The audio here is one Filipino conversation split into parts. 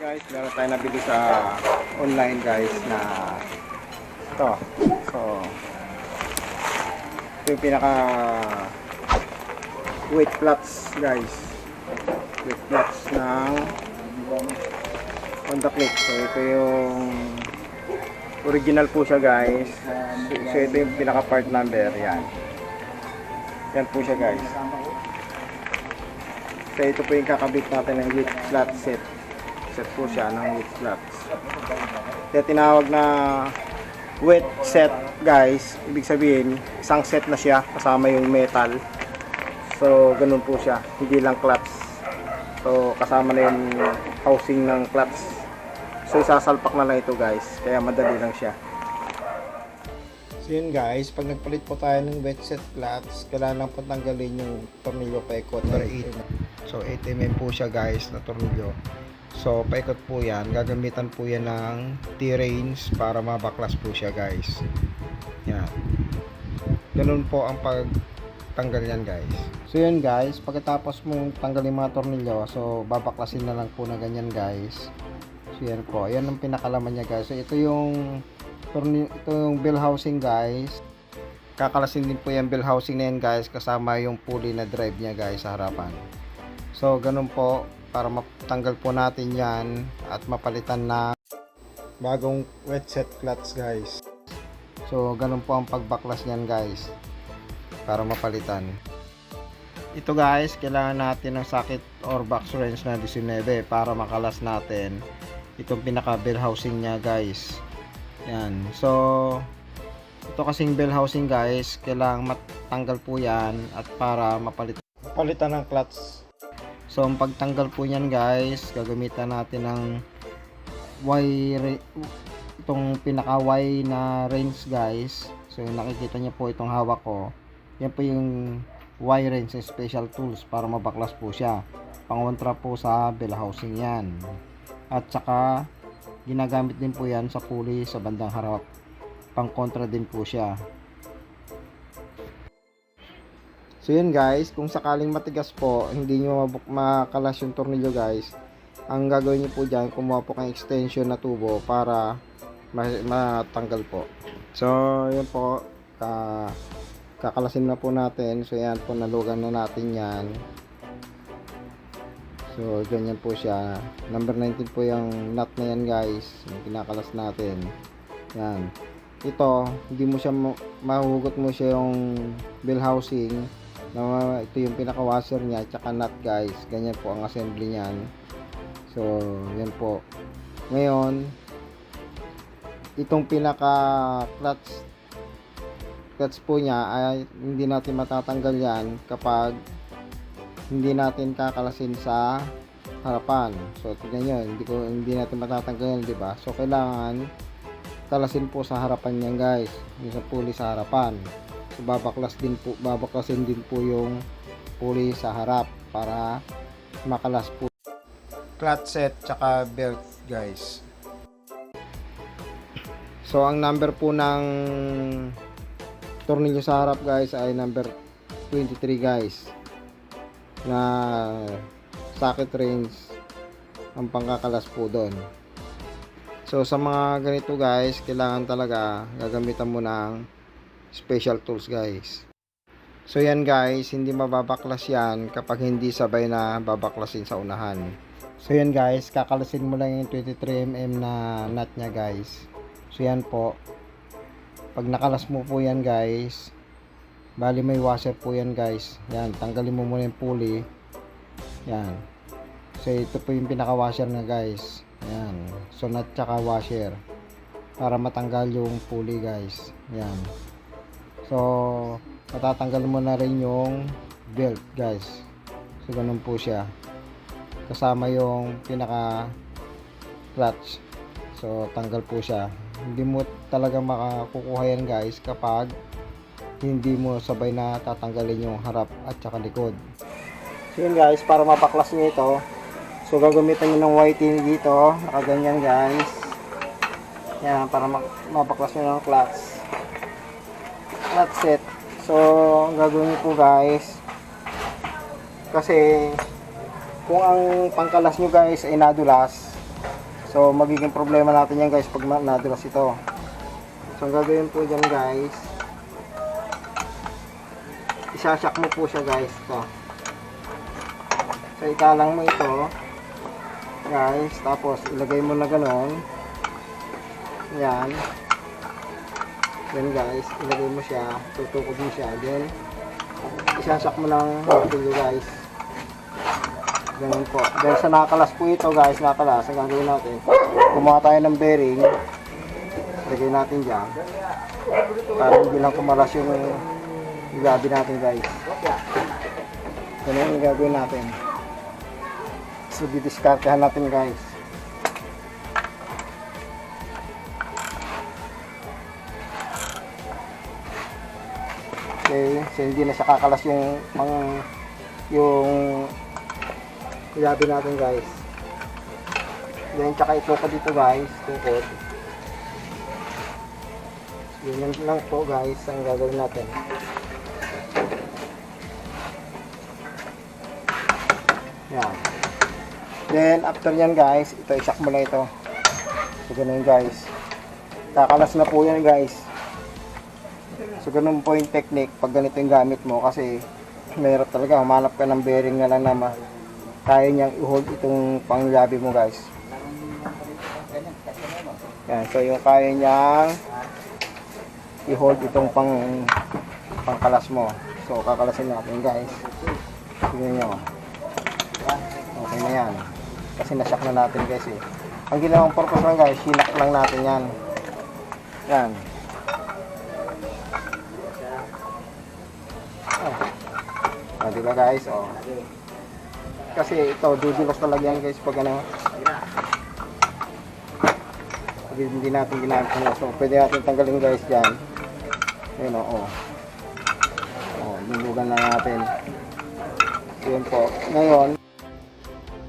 guys, meron tayo nabili sa online guys na ito. So, ito yung pinaka weight flats guys. Weight flats ng Honda Click. So, ito yung original po siya guys. So ito yung pinaka part number. Yan. Yan po siya guys. So, ito po yung kakabit natin ng weight flat set set po siya ng wet flaps. Kaya tinawag na wet set guys, ibig sabihin isang set na siya kasama yung metal. So ganun po siya, hindi lang clutch. So kasama na yung housing ng clutch. So isasalpak na lang ito guys, kaya madali lang siya. So yun guys, pag nagpalit po tayo ng wet set clutch, kailangan lang po tanggalin yung tornilyo paikot 8. So 8 mm po siya guys na tornilyo. So, paikot po yan. Gagamitan po yan ng T-range para mabaklas po siya guys. Yan. Ganun po ang pagtanggal yan guys. So, yun guys. Pagkatapos mong tanggalin mga tornilyo, so babaklasin na lang po na ganyan guys. So, yan po. Yan ang pinakalaman niya guys. So, ito yung tornilyo, ito yung bell housing guys. Kakalasin din po yung bell housing na yan guys kasama yung pulley na drive niya guys sa harapan. So, ganun po para matanggal po natin yan at mapalitan na bagong wet set clutch guys. So ganun po ang pagbaklas niyan guys para mapalitan. Ito guys kailangan natin ng socket or box wrench na 19 para makalas natin itong pinaka bell housing niya guys. Yan. So ito kasing bell housing guys kailangan matanggal po yan at para mapalitan. Palitan ng clutch So, ang pagtanggal po niyan guys, gagamitan natin ng Y, itong pinaka Y na range guys. So, nakikita niyo po itong hawak ko. Yan po yung Y range special tools para mabaklas po siya. Pangontra po sa bell housing yan. At saka, ginagamit din po yan sa pulley sa bandang harap. Pangkontra din po siya. So yun guys, kung sakaling matigas po, hindi nyo makalas yung tornilyo guys, ang gagawin nyo po dyan, kumuha po kayong extension na tubo para ma- matanggal po. So yun po, ka kakalasin na po natin. So yan po, nalugan na natin yan. So ganyan po siya. Number 19 po yung nut na yan guys, yung kinakalas natin. Yan. Ito, hindi mo siya ma- mahugot mo siya yung bell housing na ito yung pinaka washer niya tsaka nut guys. Ganyan po ang assembly niyan. So yan po. Ngayon itong pinaka clutch clutch po niya ay hindi natin matatanggal yan kapag hindi natin kakalasin sa harapan. So tignan nyo hindi, ko, hindi natin matatanggal yan diba so kailangan kalasin po sa harapan niyan guys. Yung sa pulley sa harapan So, babaklas din po, babaklasin din po yung pulley sa harap para makalas po. Clutch set tsaka belt guys. So, ang number po ng tornilyo sa harap guys ay number 23 guys na socket range ang pangkakalas po doon. So, sa mga ganito guys, kailangan talaga gagamitan mo ng special tools guys. So yan guys hindi mababaklas yan kapag hindi sabay na babaklasin sa unahan. So yan guys kakalasin mo lang yung 23mm na nut nya guys. So yan po. Pag nakalas mo po yan guys bali may washer po yan guys. Yan tanggalin mo muna yung pulley. Yan. So ito po yung pinaka washer na guys. Yan. So nut tsaka washer para matanggal yung pulley guys. Yan So, matatanggal mo na rin yung belt, guys. So, ganun po siya. Kasama yung pinaka clutch. So, tanggal po siya. Hindi mo talaga makakukuha yan, guys, kapag hindi mo sabay na tatanggalin yung harap at saka likod. So, yun guys, para mapaklas nyo ito, so gagamitan nyo ng whiting dito, nakaganyan guys. Yan, para mapaklas nyo ng clutch nut set. So, ang gagawin po guys, kasi kung ang pangkalas nyo guys ay nadulas, So, magiging problema natin yan guys pag nadulas ito. So, ang gagawin po dyan guys, isasyak mo po siya guys. Ito. So, italang mo ito. Guys, tapos ilagay mo na ganon. Yan. Yan guys, ilagay mo siya, tutukod mo siya. Then, isasak mo ng martilyo guys. Ganun po. Dahil sa nakalas po ito guys, nakalas, ang gagawin natin, kumuha tayo ng bearing, lagay natin dyan, para hindi lang kumalas yung gabi natin guys. Ganun yung gagawin natin. So, didiskartehan natin guys. Okay, so hindi na siya kakalas yung mga yung Kuyabi natin guys. Then tsaka itukod dito guys, tukod. Ganyan lang po guys ang gagawin natin. Yan. Then after yan guys, ito isak mo na ito. So ganun guys. Kakalas na po yan guys. So ganun po yung technique pag ganito yung gamit mo kasi mahirap talaga humanap ka ng bearing na lang na kaya niyang i-hold itong panglabi mo guys. Yan, so yung kaya niyang i-hold itong pang pangkalas mo. So kakalasin natin guys. Tingnan nyo. Okay na yan. Kasi nasyak na natin guys eh. Ang ginawang purpose lang guys, sinak lang natin yan. Yan. Ah, di ba guys? Oh. Kasi ito, dudulas talaga yan guys pag ano. Pag hindi natin ginamit ano. So, pwede natin tanggalin guys dyan. Ayun o, oh. Oh, lulugan na natin. So, yun po. Ngayon,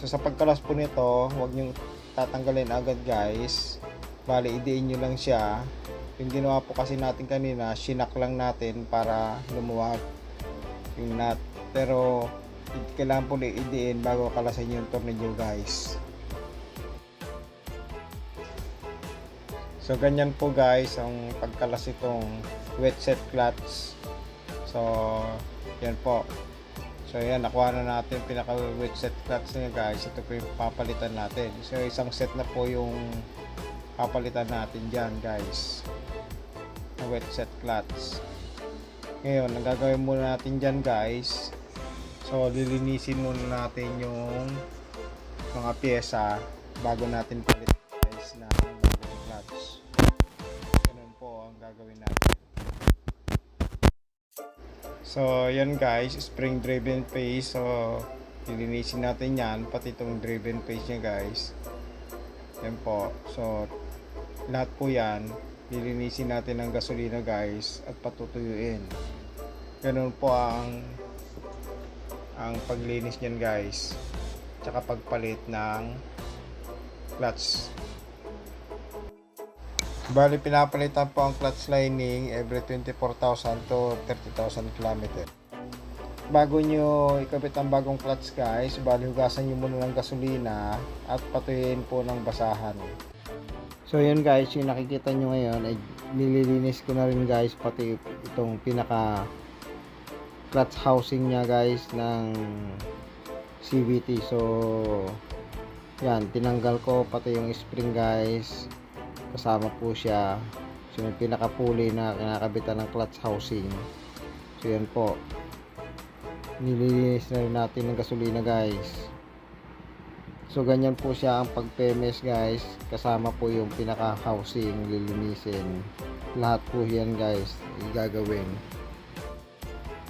so sa pagkalas po nito, huwag nyo tatanggalin agad guys. Bali, idiin nyo lang siya. Yung ginawa po kasi natin kanina, shinak lang natin para lumuwag yung nut. Pero, kailangan po idiin bago kalasin yung tornilyo guys. So ganyan po guys ang pagkalas itong wet set clutch so yan po. So yan nakuha na natin pinaka wet set clutch niya guys. Ito po yung papalitan natin. So isang set na po yung papalitan natin dyan guys. Na wet set clutch ngayon ang gagawin muna natin dyan guys So, lilinisin muna natin yung mga pyesa bago natin palit guys na bagong clutch. Ganun po ang gagawin natin. So, yan guys, spring driven face. So, lilinisin natin yan, pati itong driven face niya guys. Yan po. So, lahat po yan, lilinisin natin ng gasolina guys at patutuyuin. Ganun po ang ang paglinis niyan guys. Tsaka pagpalit ng clutch. Bali pinapalitan po ang clutch lining every 24,000 to 30,000 km bago nyo ikabit ang bagong clutch guys bali hugasan nyo muna ng gasolina at patuyin po ng basahan. So yun guys yung nakikita nyo ngayon ay nililinis ko na rin guys pati itong pinaka clutch housing niya guys ng CVT so yan tinanggal ko pati yung spring guys. Kasama po siya. So yung pinaka pulley na kinakabitan ng clutch housing. So yan po. Nililinis na rin natin ng gasolina guys. So ganyan po siya ang pagpemes guys. Kasama po yung pinaka housing lilinisin. Lahat po yan guys igagawin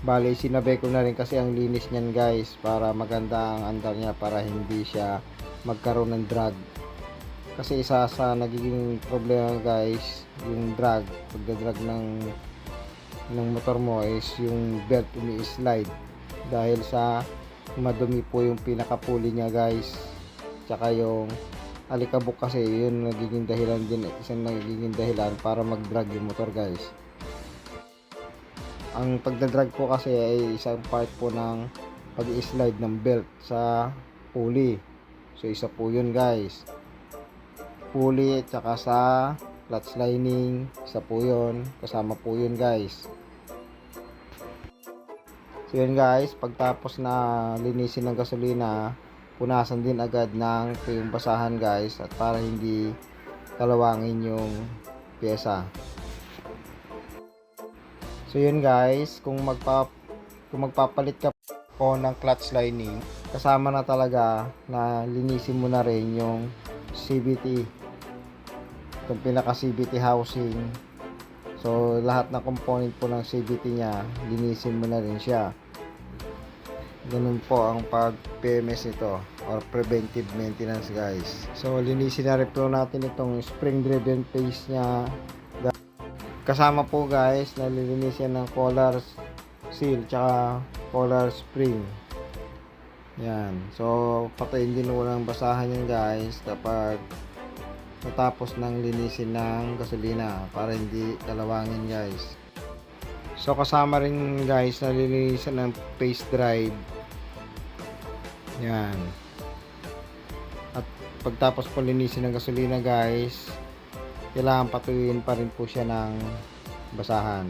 Bali, sinabi ko na rin kasi ang linis niyan guys para maganda ang andar niya para hindi siya magkaroon ng drag. Kasi isa sa nagiging problema guys, yung drag, pagdadrag ng ng motor mo is yung belt umi-slide dahil sa madumi po yung pinaka-pulley niya guys. Tsaka yung alikabok kasi yun nagiging dahilan din isang nagiging dahilan para mag-drag yung motor guys ang pagdadrag po kasi ay isang part po ng pag-slide ng belt sa pulley so isa po yun guys pulley at saka sa clutch lining. Isa po yun. Kasama po yun guys. So yun guys, pagtapos na linisin ng gasolina, punasan din agad ng yung basahan guys at para hindi kalawangin yung pyesa. So yun guys, kung magpa kung magpapalit ka po ng clutch lining, kasama na talaga na linisin mo na rin yung CVT. Yung pinaka CVT housing. So lahat ng component po ng CVT niya, linisin mo na rin siya. Ganun po ang pag PMS nito or preventive maintenance guys. So linisin na rin po natin itong spring driven face niya. Kasama po guys na lilinisin ng collar seal tsaka collar spring. Yan. So patayin din mo ng basahan yan guys kapag natapos ng linisin ng gasolina para hindi kalawangin guys. So kasama rin guys na lilinisan ng face drive. Yan. At pagtapos po linisin ng gasolina guys, kailangan patuyuin pa rin po siya ng basahan.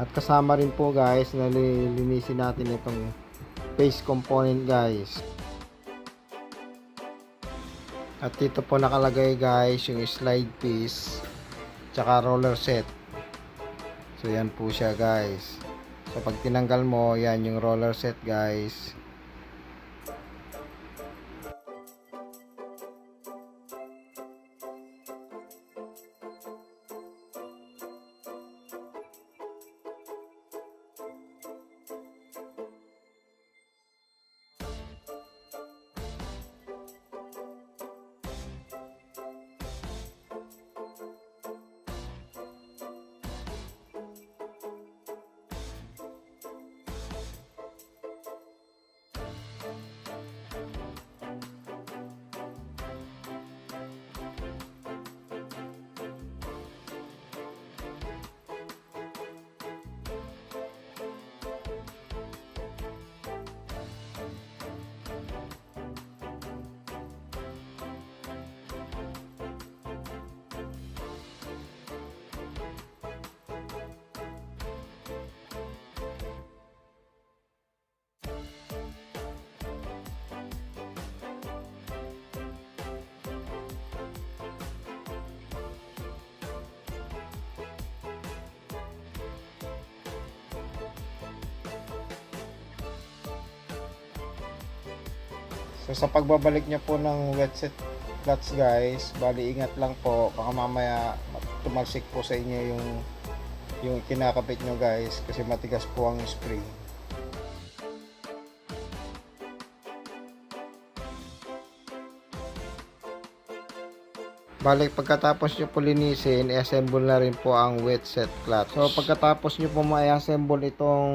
At kasama rin po guys na lilinisin natin itong face component guys. At dito po nakalagay guys yung slide piece tsaka roller set. So yan po siya guys. So pag tinanggal mo, yan yung roller set guys. So sa pagbabalik niya po ng wet set clutch guys, bali ingat lang po baka mamaya tumalsik po sa inyo yung yung kinakabit nyo guys kasi matigas po ang spring. Balik pagkatapos nyo po linisin, i-assemble na rin po ang wet set clutch. So pagkatapos nyo po ma-assemble itong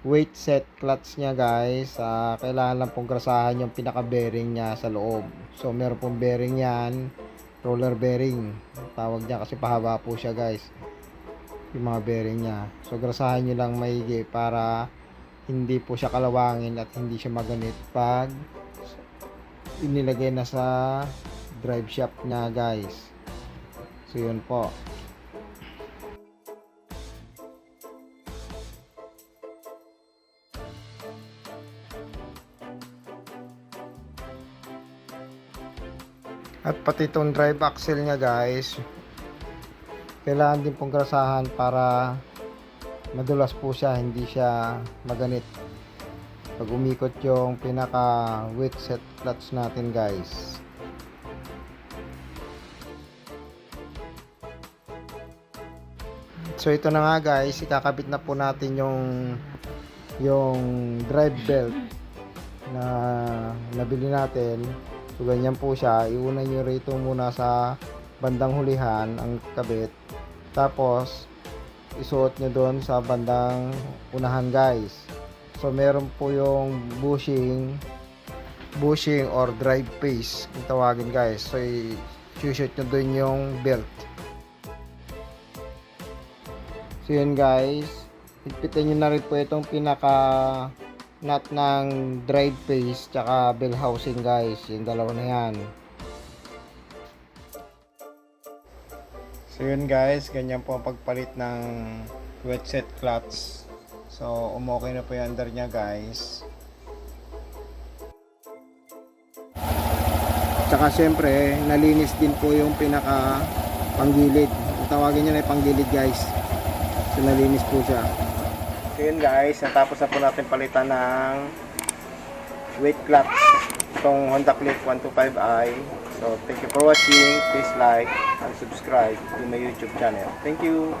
weight set clutch niya guys, ah, kailangan lang pong grasahan yung pinaka bearing niya sa loob. So meron pong bearing yan, roller bearing. Tawag niya kasi pahaba po siya guys. Yung mga bearing niya. So grasahan nyo lang maigi para hindi po siya kalawangin at hindi siya maganit pag inilagay na sa drive shaft niya guys. So yun po. At pati itong drive axle niya guys, kailangan din pong grasahan para madulas po siya, hindi siya maganit. Pag umikot yung pinaka wet set clutch natin guys. So ito na nga guys, ikakabit na po natin yung yung drive belt na nabili natin. So ganyan po siya. Iuna nyo rito muna sa bandang hulihan ang kabit. Tapos isuot nyo doon sa bandang unahan guys. So meron po yung bushing bushing or drive face kung tawagin guys. So i-shoot nyo doon yung belt. So yun guys, higpitin nyo na rin po itong pinaka nut ng drive face tsaka bell housing guys. Yung dalawa na yan. So yun guys. Ganyan po ang pagpalit ng wet set clutch so umokay na po yung under nya guys. Tsaka syempre nalinis din po yung pinaka panggilid. Tawagin nyo na yung panggilid guys. So nalinis po siya. So yun guys, natapos na po natin palitan ng weight clutch itong Honda Click 125i. So thank you for watching. Please like and subscribe to my YouTube channel. Thank you.